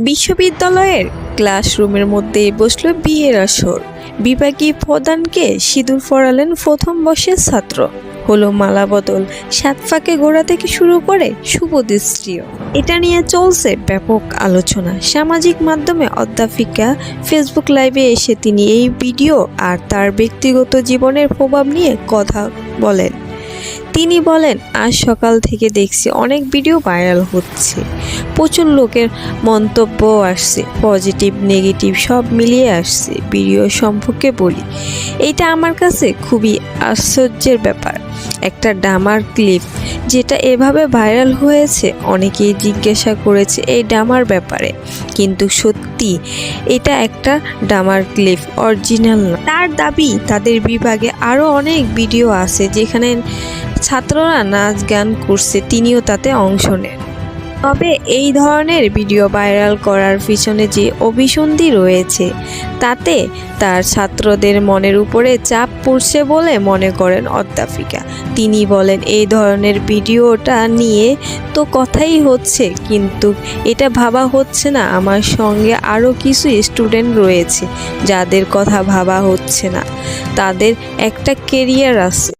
বিশ্ববিদ্যালয়ের ক্লাসরুমের মধ্যে বসল বিয়ের আসর। বিভাগীয় প্রধানকে সিঁদুর পরালেন প্রথম বর্ষের ছাত্র। হলো মালা বদল, সাত ফাঁকে গোড়া থেকে শুরু করে শুভ দৃষ্টিও। এটা নিয়ে চলছে ব্যাপক আলোচনা। সামাজিক মাধ্যমে অধ্যাপিকা ফেসবুক লাইভে এসে তিনি এই ভিডিও আর তার ব্যক্তিগত জীবনের প্রভাব নিয়ে কথা বলেন। তিনি বলেন, আজ সকাল থেকে দেখছি অনেক ভিডিও ভাইরাল হচ্ছে। প্রচুর লোকের মন্তব্য আসছে, পজিটিভ, নেগেটিভ সব মিলিয়ে আসছে, ভিডিও সম্পর্কে বলি। এটা আমার কাছে খুবই আশ্চর্যের ব্যাপার। একটা ডামার ক্লিপ যেটা এভাবে ভাইরাল হয়েছে, অনেকেই জিজ্ঞাসা করেছে এই ডামার ব্যাপারে। কিন্তু সত্যি, এটা একটা ডামার ক্লিপ, অরিজিনাল না। তার দাবি, তাদের বিভাগে আরও অনেক ভিডিও আছে যেখানে ছাত্ররা নাচ গান করছে, তিনিও তাতে অংশ নেন। তবে এই ধরনের ভিডিও ভাইরাল করার পিছনে যে অভিসন্ধি রয়েছে, তাতে তার ছাত্রদের মনের উপরে চাপ পড়ছে বলে মনে করেন অধ্যাপিকা। তিনি বলেন, এই ধরনের ভিডিওটা নিয়ে তো কথাই হচ্ছে, কিন্তু এটা ভাবা হচ্ছে না। আমার সঙ্গে আরও কিছু স্টুডেন্ট রয়েছে, যাদের কথা ভাবা হচ্ছে না। তাদের একটা কেরিয়ার আছে।